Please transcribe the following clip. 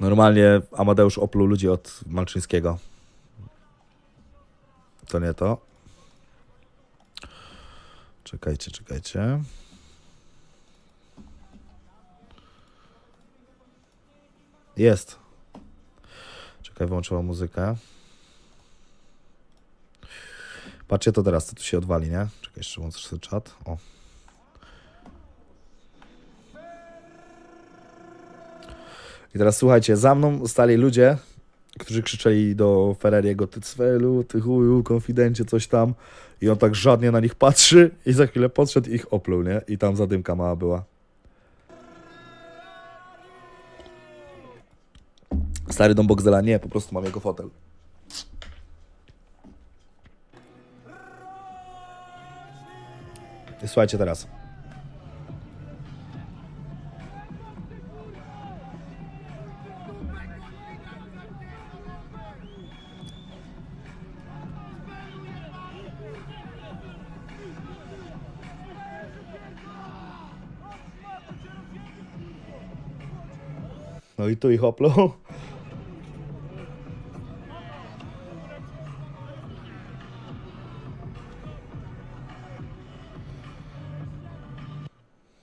Normalnie Amadeusz opluł ludzi od Malczyńskiego. To nie to. Czekajcie, czekajcie. Jest. Czekaj, wyłączyła muzykę. Patrzcie to teraz, co tu się odwali, nie? Czekaj, jeszcze włączę czat. O. I teraz słuchajcie, za mną stali ludzie, którzy krzyczeli do Ferrariego, ty cwelu, ty chuju, konfidencie, coś tam. I on tak żadnie na nich patrzy i za chwilę podszedł i ich opluł, nie? I tam zadymka mała była. Stary dom Boxdela, nie, po prostu mam jego fotel. Słuchajcie teraz. No i tu i hoplu.